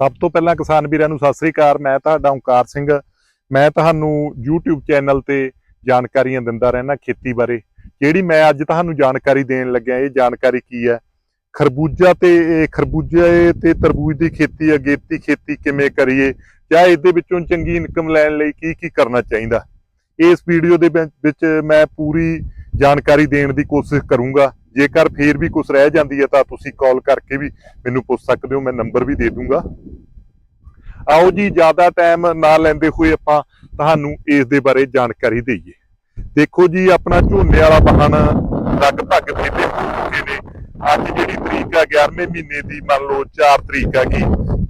ਸਭ ਤੋਂ ਪਹਿਲਾਂ ਕਿਸਾਨ ਵੀਰਾਂ ਨੂੰ ਸਤਿ ਸ੍ਰੀ ਅਕਾਲ। ਮੈਂ ਤੁਹਾਡਾ ਓਂਕਾਰ ਸਿੰਘ। ਮੈਂ ਤੁਹਾਨੂੰ YouTube ਚੈਨਲ ਤੇ ਜਾਣਕਾਰੀਆਂ ਦਿੰਦਾ ਰਹਿਣਾ ਖੇਤੀ ਬਾਰੇ। ਜਿਹੜੀ ਮੈਂ ਅੱਜ ਤੁਹਾਨੂੰ ਜਾਣਕਾਰੀ ਦੇਣ ਲੱਗਿਆ, ਇਹ ਜਾਣਕਾਰੀ ਕੀ ਹੈ? ਖਰਬੂਜਾ ਤੇ, ਇਹ ਖਰਬੂਜੇ ਤੇ ਤਰਬੂਜ ਦੀ ਖੇਤੀ ਅਗੇਤੀ ਖੇਤੀ ਕਿਵੇਂ ਕਰੀਏ? ਜਾਂ ਇਹਦੇ ਵਿੱਚੋਂ ਚੰਗੀ ਇਨਕਮ ਲੈਣ ਲਈ ਕੀ ਕੀ ਕਰਨਾ ਚਾਹੀਦਾ? ਇਸ ਵੀਡੀਓ ਦੇ ਵਿੱਚ ਮੈਂ ਪੂਰੀ ਜਾਣਕਾਰੀ ਦੇਣ ਦੀ ਕੋਸ਼ਿਸ਼ ਕਰੂੰਗਾ। ਜੇਕਰ ਫੇਰ ਵੀ ਕੁਝ ਰਹਿ ਜਾਂਦੀ ਹੈ ਤਾਂ ਤੁਸੀਂ ਕਾਲ ਕਰਕੇ ਵੀ ਮੈਨੂੰ ਪੁੱਛ ਸਕਦੇ ਹੋ, ਮੈਂ ਨੰਬਰ ਵੀ ਦੇ ਦੂੰਗਾ। ਆਓ ਜੀ, ਜ਼ਿਆਦਾ ਟਾਈਮ ਨਾ ਲੈਂਦੇ ਹੋਏ ਆਪਾਂ ਤੁਹਾਨੂੰ ਇਸ ਦੇ ਬਾਰੇ ਜਾਣਕਾਰੀ ਦਈਏ। ਦੇਖੋ ਜੀ, ਆਪਣਾ ਝੋਨੇ ਵਾਲਾ ਵਾਹਨ ਲਗਭਗ ਵਿਹਲੇ ਹੋ ਚੁੱਕੇ ਨੇ। ਅੱਜ ਜਿਹੜੀ ਤਰੀਕ ਆ 11ਵੇਂ ਮਹੀਨੇ ਦੀ, ਮੰਨ ਲਓ 4 ਤਰੀਕ ਆ ਗਈ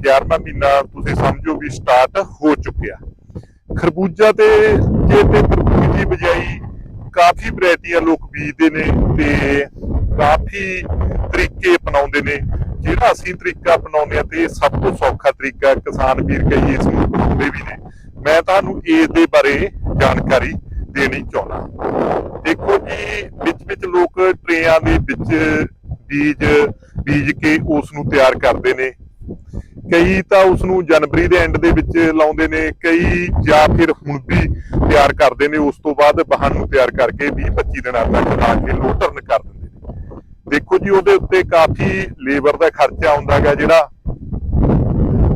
11ਵਾਂ ਮਹੀਨਾ ਤੁਸੀਂ ਸਮਝੋ ਵੀ ਸਟਾਰਟ ਹੋ ਚੁੱਕਿਆ। ਖਰਬੂਜਾ ਤੇ ਜੇ ਤੇ ਤਰਬੂਜ ਦੀ ਬਜਾਈ ਕਾਫੀ ਵੈਰਾਈਟੀਆਂ ਲੋਕ ਬੀਜਦੇ ਨੇ ਤੇ ਕਾਫੀ ਤਰੀਕੇ ਅਪਣਾਉਂਦੇ ਨੇ। ਜਿਹੜਾ ਅਸੀਂ ਤਰੀਕਾ ਅਪਣਾਉਂਦੇ ਆ ਤੇ ਸਭ ਤੋਂ ਸੌਖਾ ਤਰੀਕਾ ਕਿਸਾਨ ਵੀਰ ਕਈ ਇਸ ਨੂੰ ਅਪਣਾਉਂਦੇ ਵੀ ਨੇ। ਮੈਂ ਤੁਹਾਨੂੰ ਇਸ ਦੇ ਬਾਰੇ ਜਾਣਕਾਰੀ ਦੇਣੀ ਚਾਹੁੰਦਾ। ਦੇਖੋ ਜੀ, ਵਿੱਚ ਵਿੱਚ ਲੋਕ ਟਰੇਆਂ ਦੇ ਵਿੱਚ ਬੀਜ ਬੀਜ ਕੇ ਉਸ ਨੂੰ ਤਿਆਰ ਕਰਦੇ ਨੇ। ਕਈ ਤਾਂ ਉਸ ਨੂੰ ਜਨਵਰੀ ਦੇ ਐਂਡ ਦੇ ਵਿੱਚ ਲਾਉਂਦੇ ਨੇ, ਕਈ ਜਾਂ ਫਿਰ ਹੁਣ ਵੀ ਤਿਆਰ ਕਰਦੇ ਨੇ। ਉਸ ਤੋਂ ਬਾਅਦ ਵਾਹਨ ਨੂੰ ਤਿਆਰ ਕਰਕੇ 20 25 ਦਿਨਾਂ ਤੱਕ ਲਾ ਕੇ ਲੋਟਰਨ ਕਰ ਦਿੰਦੇ ਨੇ। ਦੇਖੋ ਜੀ, ਉਹਦੇ ਉੱਤੇ ਕਾਫੀ ਲੇਬਰ ਦਾ ਖਰਚਾ ਆਉਂਦਾ ਹੈਗਾ ਜਿਹੜਾ,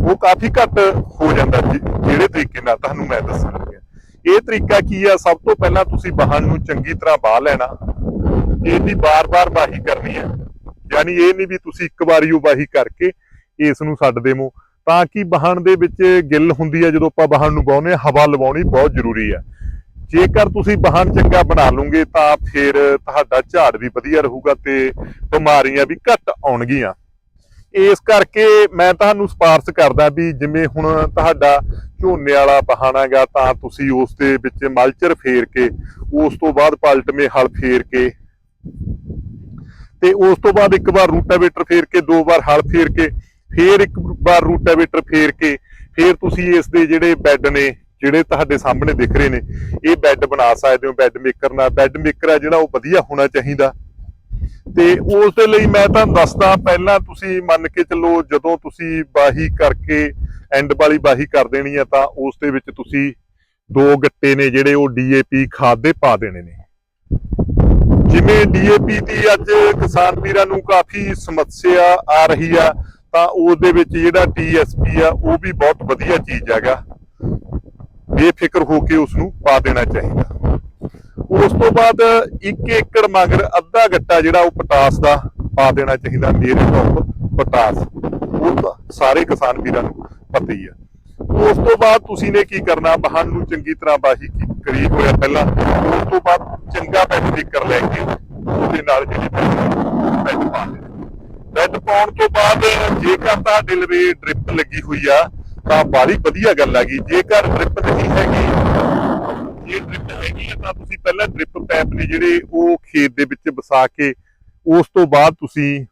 ਉਹ ਕਾਫੀ ਘੱਟ ਹੋ ਜਾਂਦਾ ਜਿਹੜੇ ਤਰੀਕੇ ਨਾਲ, ਤੁਹਾਨੂੰ ਮੈਂ ਦੱਸਣ ਇਹ ਤਰੀਕਾ ਕੀ ਆ? ਸਭ ਤੋਂ ਪਹਿਲਾਂ ਤੁਸੀਂ ਵਾਹਨ ਨੂੰ ਚੰਗੀ ਤਰ੍ਹਾਂ ਬਾਹ ਲੈਣਾ। ਇਹਦੀ ਬਾਰ-ਬਾਰ ਵਾਹੀ ਕਰਨੀ ਹੈ ਯਾਨੀ ਇਹ ਨਹੀਂ ਵੀ ਤੁਸੀਂ ਇੱਕ ਵਾਰੀ ਉਹ ਵਾਹੀ ਕਰਕੇ ਇਸ ਨੂੰ ਛੱਡ ਦੇਵੋ। ਤਾਂ ਕਿ ਵਾਹਨ ਦੇ ਵਿੱਚ ਗਿੱਲ ਹੁੰਦੀ ਹੈ ਜਦੋਂ ਆਪਾਂ ਵਾਹਨ ਨੂੰ ਬਾਉਨੇ ਹਵਾ ਲਵਾਉਣੀ ਬਹੁਤ ਜ਼ਰੂਰੀ ਹੈ ਜੇਕਰ ਤੁਸੀਂ ਵਾਹਨ ਚੰਗਾ ਬਣਾ ਲਓਗੇ, ਤਾਂ ਫਿਰ ਤੁਹਾਡਾ ਝਾੜ ਵੀ ਵਧੀਆ ਰਹੂਗਾ ਤੇ ਬਿਮਾਰੀਆਂ ਵੀ ਘੱਟ ਆਉਣਗੀਆਂ। ਇਸ ਕਰਕੇ ਮੈਂ ਤੁਹਾਨੂੰ ਸਿਫਾਰਸ਼ ਕਰਦਾ ਵੀ ਜਿਵੇਂ ਹੁਣ ਤੁਹਾਡਾ ਝੋਨੇ ਵਾਲਾ ਵਾਹਨ ਹੈਗਾ, ਤਾਂ ਤੁਸੀਂ ਉਸ ਦੇ ਵਿੱਚ ਮਲਚਰ ਫੇਰ ਕੇ, ਉਸ ਤੋਂ ਬਾਅਦ ਪਲਟਵੇਂ ਹਲ ਫੇਰ ਕੇ ਤੇ ਉਸ ਤੋਂ ਬਾਅਦ ਇੱਕ ਵਾਰ ਰੂਟਾਵੇਟਰ ਫੇਰ ਕੇ, ਦੋ ਵਾਰ ਹਲ ਫੇਰ ਕੇ, ਫੇਰ ਇੱਕ ਵਾਰ ਰੂਟਾਵੇਟਰ ਫੇਰ ਕੇ, ਫੇਰ ਤੁਸੀਂ ਇਸ ਦੇ ਜਿਹੜੇ ਬੈੱਡ ਨੇ ਜਿਹੜੇ ਤੁਹਾਡੇ ਸਾਹਮਣੇ ਦਿਖ ਰਹੇ ਨੇ, ਇਹ ਬੈੱਡ ਬਣਾ ਸਕਦੇ ਹੋ ਬੈੱਡ ਮੇਕਰ ਨਾਲ। ਬੈੱਡ ਮੇਕਰ ਆ ਜਿਹੜਾ ਉਹ ਵਧੀਆ ਹੋਣਾ ਚਾਹੀਦਾ। ਤੇ ਉਸ ਦੇ ਲਈ ਮੈਂ ਤੁਹਾਨੂੰ ਦੱਸਦਾ, ਪਹਿਲਾਂ ਤੁਸੀਂ ਮੰਨ ਕੇ ਚੱਲੋ, ਜਦੋਂ ਤੁਸੀਂ ਬਾਹੀ ਕਰਕੇ ਐਂਡ ਵਾਲੀ ਬਾਹੀ ਕਰ ਦੇਣੀ ਆ, ਤਾਂ ਉਸ ਦੇ ਵਿੱਚ ਤੁਸੀਂ ਦੋ ਗੱਟੇ ਨੇ ਜਿਹੜੇ ਉਹ ਡੀਏਪੀ ਖਾਦ ਦੇ ਪਾ ਦੇਣੇ ਨੇ। ਜਿਵੇਂ ਡੀਏਪੀ ਦੀ ਅੱਜ ਕਿਸਾਨ ਵੀਰਾਂ ਨੂੰ ਕਾਫੀ ਸਮੱਸਿਆ ਆ ਰਹੀ ਆ, ਤਾਂ ਉਸ ਦੇ ਵਿੱਚ ਜਿਹੜਾ ਟੀਐਸਪੀ ਆ, ਉਹ ਵੀ ਬਹੁਤ ਵਧੀਆ ਚੀਜ਼ ਹੈਗਾ। ਬੇਫਿਕਰ ਹੋ ਕੇ ਉਸ ਨੂੰ ਪਾ ਦੇਣਾ ਚਾਹੀਦਾ। ਉਸ ਤੋਂ ਬਾਅਦ 1 ਏਕੜ ਮਗਰ ਅੱਧਾ ਗੱਟਾ ਜਿਹੜਾ ਉਹ ਪਟਾਸ ਦਾ ਪਾ ਦੇਣਾ ਚਾਹੀਦਾ, ਮੇਰੇ ਤੋਂ ਪਟਾਸ। ਉਹ ਤਾਂ ਸਾਰੇ ਕਿਸਾਨ ਵੀਰਾਂ ਨੂੰ ਪਤਾ ਹੀ ਆ ਉਸ ਤੋਂ ਬਾਅਦ ਤੁਸੀਂ ਨੇ ਕੀ ਕਰਨਾ? ਵਾਹਨ ਨੂੰ ਚੰਗੀ ਤਰ੍ਹਾਂ ਬਾਹੀ ਕੀ- ਕਰੀ ਹੋਇਆ ਪਹਿਲਾਂ। ਉਸ ਤੋਂ ਬਾਅਦ ਚੰਗਾ ਬੈੱਡ ਫਿਕਰ ਲੈ ਕੇ ਉਹਦੇ ਨਾਲ ਜਿਹੜੀ ਬੈੱਡ ਪਾ ਦੇਣਾ। ਬੈੱਡ ਪਾਉਣ ਤੋਂ ਬਾਅਦ ਜੇਕਰ ਤੁਹਾਡੇ ਲਵੇ ਡ੍ਰਿਪ ਲੱਗੀ ਹੋਈ ਆ ਤਾਂ ਬਾਲੀ ਵਧੀਆ ਗੱਲ ਹੈਗੀ ਜੇਕਰ ਡ੍ਰਿਪ ਨਹੀਂ ਹੈਗੀ, ਜੇ ਡ੍ਰਿਪ ਹੈਗੀ ਤਾਂ ਤੁਸੀਂ ਪਹਿਲਾਂ ਡ੍ਰਿਪ ਪੈਪ ਨੇ ਜਿਹੜੇ ਉਹ ਖੇਤ ਦੇ ਵਿੱਚ ਵਸਾ ਕੇ, ਉਸ ਤੋਂ ਬਾਅਦ ਤੁਸੀਂ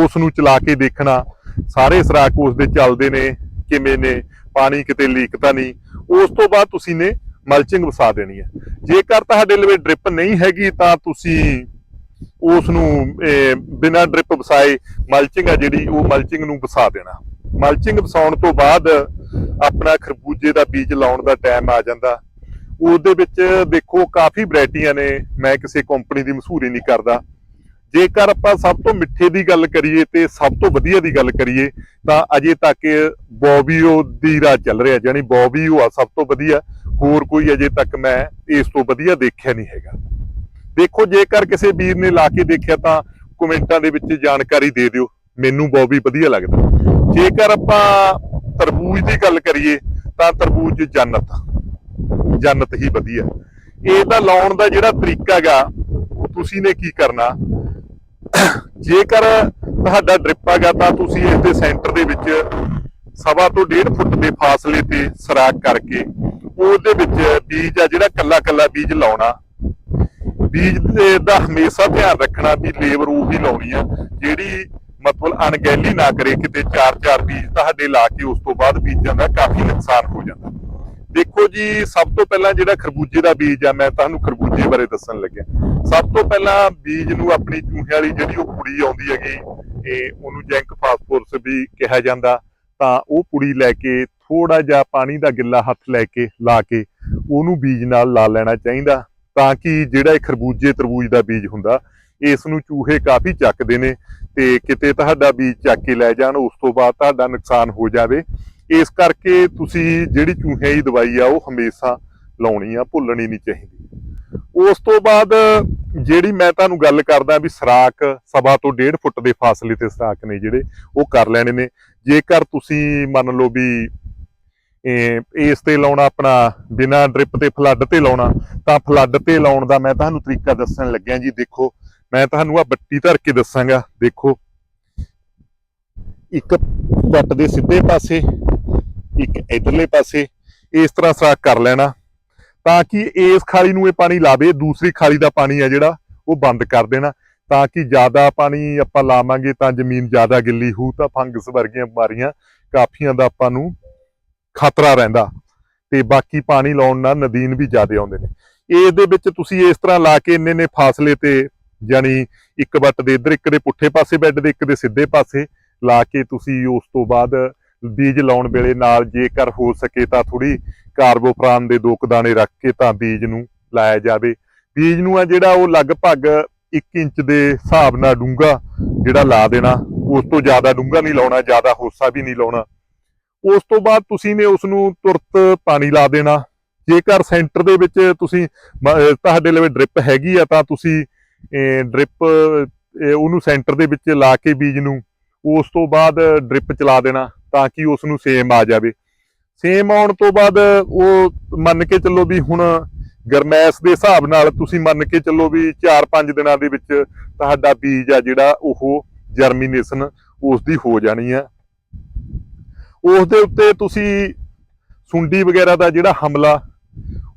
ਉਸ ਨੂੰ ਚਲਾ ਕੇ ਦੇਖਣਾ। ਸਾਰੇ ਸਰਾਕ ਉਸ ਦੇ ਚੱਲਦੇ ਨੇ, ਕਿਵੇਂ ਨੇ, ਪਾਣੀ ਕਿਤੇ ਲੀਕ ਤਾਂ ਨਹੀਂ। ਉਸ ਤੋਂ ਬਾਅਦ ਤੁਸੀਂ ਨੇ ਮਲਚਿੰਗ ਵਸਾ ਦੇਣੀ ਹੈ ਜੇਕਰ ਤੁਹਾਡੇ ਲਵੇ ਡ੍ਰਿਪ ਨਹੀਂ ਹੈਗੀ, ਤਾਂ ਤੁਸੀਂ ਉਸ ਨੂੰ ਬਿਨਾਂ ਡ੍ਰਿਪ ਵਸਾਏ ਮਲਚਿੰਗ ਆ ਜਿਹੜੀ, ਉਹ ਮਲਚਿੰਗ ਨੂੰ ਵਸਾ ਦੇਣਾ। ਮਲਚਿੰਗ ਵਸਾਉਣ ਤੋਂ ਬਾਅਦ ਆਪਣਾ ਖਰਬੂਜੇ ਦਾ ਬੀਜ ਲਾਉਣ ਦਾ ਟਾਈਮ ਆ ਜਾਂਦਾ। ਉਹਦੇ ਵਿੱਚ ਦੇਖੋ ਕਾਫੀ ਵੈਰਾਈਟੀਆਂ ਨੇ, ਮੈਂ ਕਿਸੇ ਕੰਪਨੀ ਦੀ ਮਸ਼ਹੂਰੀ ਨਹੀਂ ਕਰਦਾ। ਜੇਕਰ ਆਪਾਂ ਸਭ ਤੋਂ ਮਿੱਠੇ ਦੀ ਗੱਲ ਕਰੀਏ ਤੇ ਸਭ ਤੋਂ ਵਧੀਆ ਦੀ ਗੱਲ ਕਰੀਏ, ਤਾਂ ਅਜੇ ਤੱਕ ਬੋਬੀਓ ਦੀ ਰਾਹ ਚੱਲ ਰਿਹਾ ਜਾਨੀ ਬੋਬੀਓ ਆ ਸਭ ਤੋਂ ਵਧੀਆ। ਹੋਰ ਕੋਈ ਅਜੇ ਤੱਕ ਮੈਂ ਇਸ ਤੋਂ ਵਧੀਆ ਦੇਖਿਆ ਨਹੀਂ ਹੈਗਾ। ਦੇਖੋ, ਜੇਕਰ ਕਿਸੇ ਵੀਰ ਨੇ ਲਾ ਕੇ ਦੇਖਿਆ ਤਾਂ ਕਮੈਂਟਾਂ ਦੇ ਵਿੱਚ ਜਾਣਕਾਰੀ ਦੇ ਦਿਓ। ਮੈਨੂੰ ਬੋਬੀ ਵਧੀਆ ਲੱਗਦਾ। ਜੇਕਰ ਆਪਾਂ ਤਰਬੂਜ ਦੀ ਗੱਲ ਕਰੀਏ, ਤਾਂ ਤਰਬੂਜ ਜੰਨਤ ਜੰਨਤ ਹੀ ਵਧੀਆ। ਇਹ ਤਾਂ ਲਾਉਣ ਦਾ ਜਿਹੜਾ ਤਰੀਕਾ ਹੈਗਾ ਤੁਸੀਂ ਨੇ ਕੀ ਕਰਨਾ? ਜੇਕਰ ਤੁਹਾਡਾ ਡ੍ਰਿਪ ਹੈਗਾ, ਤਾਂ ਤੁਸੀਂ ਇਸ ਦੇ ਸੈਂਟਰ ਦੇ ਵਿੱਚ ਸਵਾ ਤੋਂ 1.5 ਫੁੱਟ ਦੇ ਫਾਸਲੇ ਤੇ ਸਰਾਖ ਕਰਕੇ ਉਹਦੇ ਵਿੱਚ ਬੀਜ ਆ, ਜਿਹੜਾ ਕੱਲਾ ਕੱਲਾ ਬੀਜ ਲਾਉਣਾ। ਬੀਜ ਦਾ ਹਮੇਸ਼ਾ ਧਿਆਨ ਰੱਖਣਾ ਵੀ ਲੇਬਰ ਉਹੀ ਲਾਉਣੀ ਆ, ਜਿਹੜੀ ਮਤਲਬ ਅਣਗਹਿਲੀ ਨਾ ਕਰੇ ਕਿਤੇ ਚਾਰ ਚਾਰ ਬੀਜ ਤੁਹਾਡੇ ਲਾ ਕੇ ਉਸ ਤੋਂ ਬਾਅਦ ਬੀਜਾਂ ਦਾ ਕਾਫੀ ਨੁਕਸਾਨ ਹੋ ਜਾਂਦਾ। ਦੇਖੋ ਜੀ, ਸਭ ਤੋਂ ਪਹਿਲਾਂ ਜਿਹੜਾ ਖਰਬੂਜੇ ਦਾ ਬੀਜ ਆ, ਮੈਂ ਤੁਹਾਨੂੰ ਖਰਬੂਜੇ ਬਾਰੇ ਦੱਸਣ ਲੱਗਿਆ। ਸਭ ਤੋਂ ਪਹਿਲਾਂ ਬੀਜ ਨੂੰ ਆਪਣੀ ਚੂਹੇ ਵਾਲੀ ਜਿਹੜੀ ਉਹ ਕੁੜੀ ਆਉਂਦੀ ਹੈਗੀ, ਇਹ ਉਹਨੂੰ ਜੈਂਕ ਫਾਸਫੋਰਸ ਵੀ ਕਿਹਾ ਜਾਂਦਾ। ਤਾਂ ਉਹ ਪੁੜੀ ਲੈ ਕੇ ਥੋੜਾ ਜਿਹਾ ਪਾਣੀ ਦਾ ਗਿੱਲਾ ਹੱਥ ਲੈ ਕੇ, ਲਾ ਕੇ ਉਹਨੂੰ ਬੀਜ ਨਾਲ ਲਾ ਲੈਣਾ ਚਾਹੀਦਾ। ਤਾਂ ਕਿ ਜਿਹੜਾ ਇਹ ਖਰਬੂਜੇ ਤਰਬੂਜ ਦਾ ਬੀਜ ਹੁੰਦਾ ਇਸ ਨੂੰ ਚੂਹੇ ਕਾਫੀ ਚੱਕਦੇ ਨੇ ਤੇ ਕਿਤੇ ਤੁਹਾਡਾ ਬੀਜ ਚੱਕ ਕੇ ਲੈ ਜਾਣ, ਉਸ ਤੋਂ ਬਾਅਦ ਤੁਹਾਡਾ ਨੁਕਸਾਨ ਹੋ ਜਾਵੇ। ਇਸ ਕਰਕੇ ਤੁਸੀਂ ਜਿਹੜੀ ਚੂਹਿਆਂ ਦੀ ਦਵਾਈ ਆ, ਉਹ ਹਮੇਸ਼ਾ ਲਾਉਣੀ ਆ, ਭੁੱਲਣੀ ਨਹੀਂ ਚਾਹੀਦੀ। ਉਸ ਤੋਂ ਬਾਅਦ ਜਿਹੜੀ ਮੈਂ ਤੁਹਾਨੂੰ ਗੱਲ ਕਰਦਾ ਵੀ ਸਰਾਕ ਸਵਾ ਤੋਂ 1.5 ਫੁੱਟ ਦੇ ਫਾਸਲੇ ਤੇ ਸਰਾਕ ਨੇ ਜਿਹੜੇ, ਉਹ ਕਰ ਲੈਣੇ ਨੇ। ਜੇਕਰ ਤੁਸੀਂ ਮੰਨ ਲਓ ਵੀ, ਇਹ, ਇਸ ਤੇ ਲਾਉਣਾ ਆਪਣਾ, ਬਿਨਾ ਡ੍ਰਿਪ ਤੇ ਫਲੱਡ ਤੇ ਲਾਉਣਾ, ਤਾਂ ਫਲੱਡ ਤੇ ਲਾਉਣ ਦਾ ਮੈਂ ਤੁਹਾਨੂੰ ਤਰੀਕਾ ਦੱਸਣ ਲੱਗਿਆ ਜੀ। ਦੇਖੋ ਮੈਂ ਤੁਹਾਨੂੰ ਆ ਬੱਟੀ ਧਰ ਕੇ ਦੱਸਾਂਗਾ, ਦੇਖੋ। ਇੱਕ ਵੱਟ ਦੇ ਸਿੱਧੇ ਪਾਸੇ, ਇੱਕ ਇਧਰਲੇ ਪਾਸੇ, ਇਸ ਤਰ੍ਹਾਂ ਸਰਾਕ ਕਰ ਲੈਣਾ, ਤਾਂ ਕਿ ਇਸ ਖਾਲੀ ਨੂੰ ਇਹ ਪਾਣੀ ਲਾਵੇ, ਦੂਸਰੀ ਖਾਲੀ ਦਾ ਪਾਣੀ ਆ ਜਿਹੜਾ, ਉਹ ਬੰਦ ਕਰ ਦੇਣਾ, ਤਾਂ ਕਿ ਜ਼ਿਆਦਾ ਪਾਣੀ ਆਪਾਂ ਲਾਵਾਂਗੇ ਤਾਂ ਜ਼ਮੀਨ ਜ਼ਿਆਦਾ ਗਿੱਲੀ ਹੋਊ, ਤਾਂ ਫੰਗਸ ਵਰਗੀਆਂ ਬਿਮਾਰੀਆਂ ਕਾਫੀਆਂ ਦਾ ਆਪਾਂ ਨੂੰ ਖਤਰਾ ਰਹਿੰਦਾ। ਤੇ ਬਾਕੀ ਪਾਣੀ ਲਾਉਣ ਨਾਲ ਨਦੀਨ ਵੀ ਜ਼ਿਆਦਾ ਆਉਂਦੇ ਨੇ। ਇਹਦੇ ਵਿੱਚ ਤੁਸੀਂ ਇਸ ਤਰ੍ਹਾਂ ਲਾ ਕੇ ਇੰਨੇ ਨੇ ਫਾਸਲੇ ਤੇ ਜਾਨੀ ਇੱਕ ਵੱਟ ਦੇ ਇੱਧਰ, ਇੱਕ ਦੇ ਪੁੱਠੇ ਪਾਸੇ ਬੈੱਡ ਦੇ, ਇੱਕ ਦੇ ਸਿੱਧੇ ਪਾਸੇ, ਲਾ ਕੇ ਤੁਸੀਂ ਉਸ ਤੋਂ ਬਾਅਦ ਬੀਜ ਲਾਉਣ ਵੇਲੇ ਨਾਲ ਜੇਕਰ ਹੋ ਸਕੇ ਤਾਂ ਥੋੜੀ ਕਾਰਬੋਫਰਾਨ ਦੇ ਦੋ ਕੁ ਦਾਣੇ ਰੱਖ ਕੇ ਤਾਂ ਬੀਜ ਨੂੰ ਲਾਇਆ ਜਾਵੇ। ਬੀਜ ਨੂੰ ਆ ਜਿਹੜਾ ਉਹ ਲਗਭਗ 1 ਇੰਚ ਦੇ ਹਿਸਾਬ ਨਾਲ ਡੂੰਗਾ ਜਿਹੜਾ ਲਾ ਦੇਣਾ, ਉਸ ਤੋਂ ਜ਼ਿਆਦਾ ਡੂੰਗਾ ਨਹੀਂ ਲਾਉਣਾ, ਜ਼ਿਆਦਾ ਹੋਸਾ ਵੀ ਨਹੀਂ ਲਾਉਣਾ। ਉਸ ਤੋਂ ਬਾਅਦ ਤੁਸੀਂ ਨੇ ਉਸ ਨੂੰ ਤੁਰਤ ਪਾਣੀ ਲਾ ਦੇਣਾ। ਜੇਕਰ ਸੈਂਟਰ ਦੇ ਵਿੱਚ ਤੁਸੀਂ ਤੁਹਾਡੇ ਲਵੇ ਡ੍ਰਿਪ ਹੈਗੀ ਆ ਤਾਂ ਤੁਸੀਂ ਡ੍ਰਿਪ ਉਹਨੂੰ ਸੈਂਟਰ ਦੇ ਵਿੱਚ ਲਾ ਕੇ ਬੀਜ ਨੂੰ, ਉਸ ਤੋਂ ਬਾਅਦ ਡ੍ਰਿਪ ਚਲਾ ਦੇਣਾ ਤਾਂ ਕਿ ਉਸ ਨੂੰ ਸੇਮ ਆ ਜਾਵੇ। ਸੇਮ ਆਉਣ ਤੋਂ ਬਾਅਦ ਉਹ ਮੰਨ ਕੇ ਚੱਲੋ ਵੀ ਹੁਣ ਗਰਮੈਸ ਦੇ ਹਿਸਾਬ ਨਾਲ ਤੁਸੀਂ ਮੰਨ ਕੇ ਚੱਲੋ ਵੀ 4-5 ਦਿਨਾਂ ਦੇ ਵਿੱਚ ਤੁਹਾਡਾ ਬੀਜ ਆ ਜਿਹੜਾ ਉਹ ਜਰਮੀਨੇਸ਼ਨ ਉਸ ਦੀ ਹੋ ਜਾਣੀ ਆ। ਉਸ ਦੇ ਉੱਤੇ ਤੁਸੀਂ ਸੁੰਡੀ ਵਗੈਰਾ ਦਾ ਜਿਹੜਾ ਹਮਲਾ,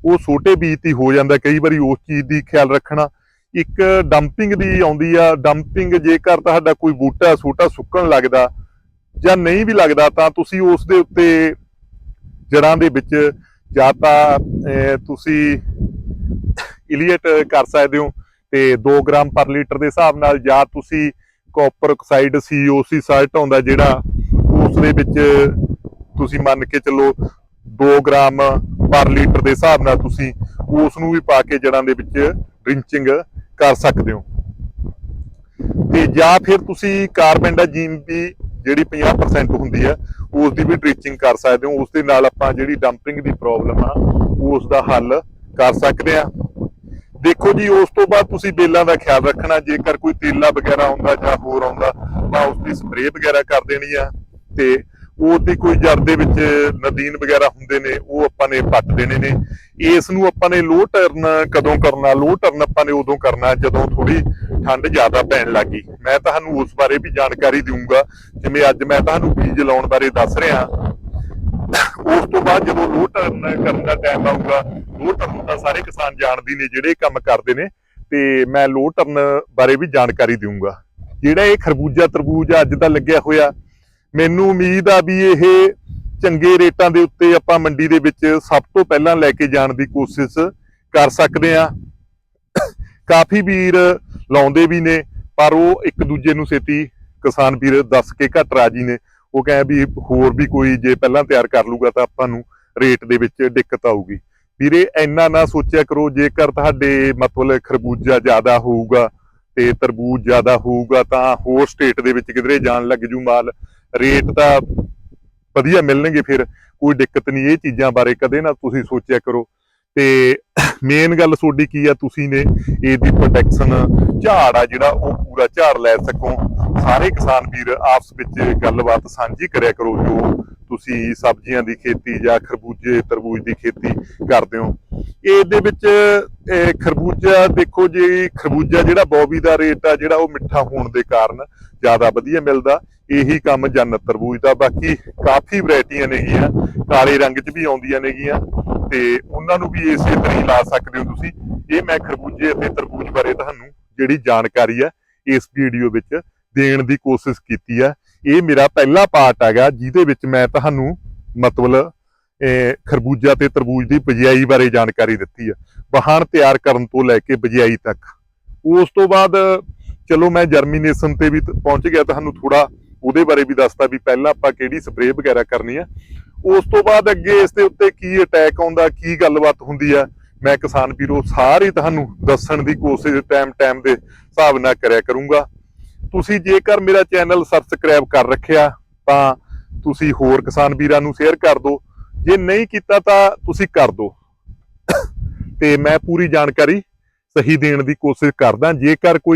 ਉਹ ਛੋਟੇ ਬੀਜ ਤੇ ਹੋ ਜਾਂਦਾ, ਕਈ ਵਾਰੀ ਉਸ ਚੀਜ਼ ਦੀ ਖਿਆਲ ਰੱਖਣਾ। ਇੱਕ ਡੰਪਿੰਗ ਦੀ ਆਉਂਦੀ ਆ ਡੰਪਿੰਗ ਜੇਕਰ ਤੁਹਾਡਾ ਕੋਈ ਬੂਟਾ ਛੋਟਾ ਸੁੱਕਣ ਲੱਗਦਾ ਜਾਂ ਨਹੀਂ ਵੀ ਲੱਗਦਾ ਤਾਂ ਤੁਸੀਂ ਉਸ ਦੇ ਉੱਤੇ ਜੜਾਂ ਦੇ ਵਿੱਚ ਜਾਂ ਤਾਂ ਤੁਸੀਂ ਇਲੀਏਟ ਕਰ ਸਕਦੇ ਹੋ ਤੇ 2 ਗ੍ਰਾਮ ਪਰ ਲੀਟਰ ਦੇ ਹਿਸਾਬ ਨਾਲ ਜਾਂ ਤੁਸੀਂ ਕਾਪਰ ਆਕਸਾਈਡ ਸੀਓਸੀ ਸਾਲਟ ਆਉਂਦਾ ਜਿਹੜਾ ਉਸ ਦੇ ਵਿੱਚ ਤੁਸੀਂ ਮੰਨ ਕੇ ਚੱਲੋ 2 ਗ੍ਰਾਮ ਪਰ ਲੀਟਰ ਦੇ ਹਿਸਾਬ ਨਾਲ ਤੁਸੀਂ ਉਸ ਨੂੰ ਵੀ ਪਾ ਕੇ ਜੜਾਂ ਦੇ ਵਿੱਚ ਡ੍ਰਿੰਚਿੰਗ ਕਰ ਸਕਦੇ ਹੋ। ਤੇ ਜਾਂ ਫਿਰ ਤੁਸੀਂ ਕਾਰਬੈਂਡਾਜੀਮ ਦੀ ਜਿਹੜੀ 50% ਹੁੰਦੀ ਹੈ ਉਸ ਦੀ ਵੀ ਡ੍ਰਿੰਚਿੰਗ ਕਰ ਸਕਦੇ ਹੋ। ਉਸ ਦੇ ਨਾਲ ਆਪਾਂ ਜਿਹੜੀ ਡੰਪਿੰਗ ਦੀ ਪ੍ਰੋਬਲਮ ਆ ਉਸ ਦਾ ਹੱਲ ਕਰ ਸਕਦੇ ਆ। ਦੇਖੋ ਜੀ, ਉਸ ਤੋਂ ਬਾਅਦ ਤੁਸੀਂ ਬੇਲਾਂ ਦਾ ਖਿਆਲ ਰੱਖਣਾ। ਜੇਕਰ ਕੋਈ ਤੇਲਾ ਵਗੈਰਾ ਆਉਂਦਾ ਜਾਂ ਹੋਰ ਆਉਂਦਾ, ਤਾਂ ਉਸ ਦੀ ਸਪਰੇਅ ਵਗੈਰਾ ਕਰ ਦੇਣੀ ਆ। ਤੇ ਉਹਦੀ ਕੋਈ ਜੜ ਦੇ ਵਿੱਚ ਨਦੀਨ ਵਗੈਰਾ ਹੁੰਦੇ ਨੇ, ਉਹ ਆਪਾਂ ਨੇ ਪੱਟ ਦੇਣੇ ਨੇ। ਇਸ ਨੂੰ ਆਪਾਂ ਨੇ ਲੋ ਟਰਨ ਕਦੋਂ ਕਰਨਾ ਲੋ ਟਰਨ ਆਪਾਂ ਨੇ ਉਦੋਂ ਕਰਨਾ, ਜਦੋਂ ਥੋੜੀ ਠੰਡ ਜ਼ਿਆਦਾ ਪੈਣ ਲੱਗੀ ਮੈਂ ਤੁਹਾਨੂੰ ਉਸ ਬਾਰੇ ਵੀ ਜਾਣਕਾਰੀ ਦਊਂਗਾ। ਜਿਵੇਂ ਅੱਜ ਮੈਂ ਤੁਹਾਨੂੰ ਬੀਜ ਲਾਉਣ ਬਾਰੇ ਦੱਸ ਰਿਹਾ। ਉਸ ਤੋਂ ਬਾਅਦ ਜਦੋਂ ਲੋ ਟਰਨ ਕਰਨ ਦਾ ਟਾਈਮ ਆਊਗਾ ਲੋ ਟਰਨ ਤਾਂ ਸਾਰੇ ਕਿਸਾਨ ਜਾਣਦੇ ਨੇ ਜਿਹੜੇ ਕੰਮ ਕਰਦੇ ਨੇ। ਤੇ ਮੈਂ ਲੋ ਟਰਨ ਬਾਰੇ ਵੀ ਜਾਣਕਾਰੀ ਦਊਂਗਾ। ਜਿਹੜਾ ਇਹ ਖਰਬੂਜਾ ਤਰਬੂਜ ਅੱਜ ਦਾ ਲੱਗਿਆ ਹੋਇਆ ਮੈਨੂੰ ਉਮੀਦ ਆ ਵੀ ਇਹ ਚੰਗੇ ਰੇਟਾਂ ਦੇ ਉੱਤੇ ਆਪਾਂ ਮੰਡੀ ਦੇ ਵਿੱਚ ਸਭ ਤੋਂ ਪਹਿਲਾਂ ਲੈ ਕੇ ਜਾਣ ਦੀ ਕੋਸ਼ਿਸ਼ ਕਰ ਸਕਦੇ ਆ ਕਾਫੀ ਵੀਰ ਲਾਉਂਦੇ ਵੀ ਨੇ, ਪਰ ਉਹ ਇੱਕ ਦੂਜੇ ਨੂੰ ਛੇਤੀ ਕਿਸਾਨ ਵੀਰ ਦੱਸ ਕੇ ਘੱਟ ਰਾਜੀ ਨੇ। ਉਹ ਕਹੇ ਵੀ ਹੋਰ ਵੀ ਕੋਈ ਜੇ ਪਹਿਲਾਂ ਤਿਆਰ ਕਰ ਲੂਗਾ ਤਾਂ ਆਪਾਂ ਨੂੰ ਰੇਟ ਦੇ ਵਿੱਚ ਦਿੱਕਤ ਆਊਗੀ। ਵੀਰੇ, ਇੰਨਾ ਨਾ ਸੋਚਿਆ ਕਰੋ, ਜੇਕਰ ਤੁਹਾਡੇ ਮਤਲਬ ਖਰਬੂਜਾ ਜ਼ਿਆਦਾ ਹੋਊਗਾ ਤੇ ਤਰਬੂਜ ਜ਼ਿਆਦਾ ਹੋਊਗਾ ਤਾਂ ਹੋਰ ਸਟੇਟ ਦੇ ਵਿੱਚ ਕਿਧਰੇ ਜਾਣ ਲੱਗ ਜੂ ਮਾਲ। ਰੇਟ ਤਾਂ ਵਧੀਆ ਮਿਲਣਗੇ ਫਿਰ। ਕੋਈ ਦਿੱਕਤ ਨਹੀਂ, ਇਹ ਚੀਜ਼ਾਂ ਬਾਰੇ ਕਦੇ ਨਾ ਤੁਸੀਂ ਸੋਚਿਆ ਕਰੋ। ਤੇ ਮੇਨ ਗੱਲ ਤੁਹਾਡੀ ਕੀ ਆ? ਤੁਸੀਂ ਨੇ ਇਹਦੀ ਪ੍ਰੋਟੈਕਸ਼ਨ ਝਾੜ ਆ ਜਿਹੜਾ, ਉਹ ਪੂਰਾ ਝਾੜ ਲੈ ਸਕੋ। ਸਾਰੇ ਕਿਸਾਨ ਵੀਰ ਆਪਸ ਵਿੱਚ ਗੱਲਬਾਤ ਸਾਂਝੀ ਕਰਿਆ ਕਰੋ, ਜੋ ਤੁਸੀਂ ਸਬਜ਼ੀਆਂ ਦੀ ਖੇਤੀ ਜਾਂ ਖਰਬੂਜੇ, ਤਰਬੂਜ ਦੀ ਖੇਤੀ ਕਰਦੇ ਹੋ। ਇਹਦੇ ਵਿੱਚ ਖਰਬੂਜਾ ਦੇਖੋ ਜੀ, ਖਰਬੂਜਾ ਜਿਹੜਾ ਬੌਬੀ ਦਾ ਰੇਟ ਆ, ਜਿਹੜਾ ਉਹ ਮਿੱਠਾ ਹੋਣ ਦੇ ਕਾਰਨ ਜ਼ਿਆਦਾ ਵਧੀਆ ਮਿਲਦਾ। ਇਹੀ ਕੰਮ ਜੰਨਤ ਤਰਬੂਜ ਦਾ। ਬਾਕੀ ਕਾਫੀ ਵੈਰਾਈਟੀਆਂ ਨੇਗੀਆਂ, ਕਾਲੇ ਰੰਗ 'ਚ ਵੀ ਆਉਂਦੀਆਂ ਨੇਗੀਆਂ। ਤੇ ਉਹਨਾਂ ਨੂੰ ਵੀ ਇਸੇ ਤਰ੍ਹਾਂ ਹੀ ਲਾ ਸਕਦੇ ਹੋ ਤੁਸੀਂ। ਇਹ ਮੈਂ ਖਰਬੂਜੇ ਅਤੇ ਤਰਬੂਜ ਬਾਰੇ ਤੁਹਾਨੂੰ ਜਿਹੜੀ ਜਾਣਕਾਰੀ ਹੈ ਇਸ ਵੀਡੀਓ ਵਿੱਚ ਦੇਣ ਦੀ ਕੋਸ਼ਿਸ਼ ਕੀਤੀ ਆ। ਇਹ ਮੇਰਾ ਪਹਿਲਾ ਪਾਰਟ ਹੈਗਾ, ਜਿਹਦੇ ਵਿੱਚ ਮੈਂ ਤੁਹਾਨੂੰ ਮਤਲਬ ਇਹ ਖਰਬੂਜਾ ਤੇ ਤਰਬੂਜ ਦੀ ਬਜਾਈ ਬਾਰੇ ਜਾਣਕਾਰੀ ਦਿੱਤੀ ਆ। ਬਹਾਨ ਤਿਆਰ ਕਰਨ ਤੋਂ ਲੈ ਕੇ ਬਜਾਈ ਤੱਕ। ਉਸ ਤੋਂ ਬਾਅਦ, ਚਲੋ ਮੈਂ ਜਰਮੀਨੇਸ਼ਨ ਤੇ ਵੀ ਪਹੁੰਚ ਗਿਆ, ਤੁਹਾਨੂੰ ਥੋੜਾ ਉਹਦੇ ਬਾਰੇ ਵੀ ਦੱਸਤਾ ਵੀ ਪਹਿਲਾਂ ਆਪਾਂ ਕਿਹੜੀ ਸਪਰੇਅ ਵਗੈਰਾ ਕਰਨੀ ਆ। ਉਸ ਤੋਂ ਬਾਅਦ ਅੱਗੇ ਇਸ ਦੇ ਉੱਤੇ ਕੀ ਅਟੈਕ ਆਉਂਦਾ, ਕੀ ਗੱਲਬਾਤ ਹੁੰਦੀ ਆ, ਮੈਂ ਕਿਸਾਨ ਵੀਰੋ ਸਾਰੀ ਤੁਹਾਨੂੰ ਦੱਸਣ ਦੀ ਕੋਸ਼ਿਸ਼ ਟਾਈਮ ਟਾਈਮ ਦੇ ਹਿਸਾਬ ਨਾਲ ਕਰਿਆ ਕਰੂੰਗਾ। ਤੁਸੀਂ ਜੇਕਰ ਮੇਰਾ ਚੈਨਲ ਸਬਸਕ੍ਰਾਈਬ ਕਰ ਰੱਖਿਆ, ਤਾਂ ਤੁਸੀਂ ਹੋਰ ਕਿਸਾਨ ਵੀਰਾਂ ਨੂੰ ਸ਼ੇਅਰ ਕਰ ਦਿਓ। ਜੇ ਨਹੀਂ ਕੀਤਾ ਤਾਂ ਤੁਸੀਂ ਕਰ ਦਿਓ। ਤੇ ਮੈਂ ਪੂਰੀ ਜਾਣਕਾਰੀ ਸਹੀ ਦੇਣ ਦੀ ਕੋਸ਼ਿਸ਼ ਕਰਦਾ। ਜੇਕਰ ਕੋਈ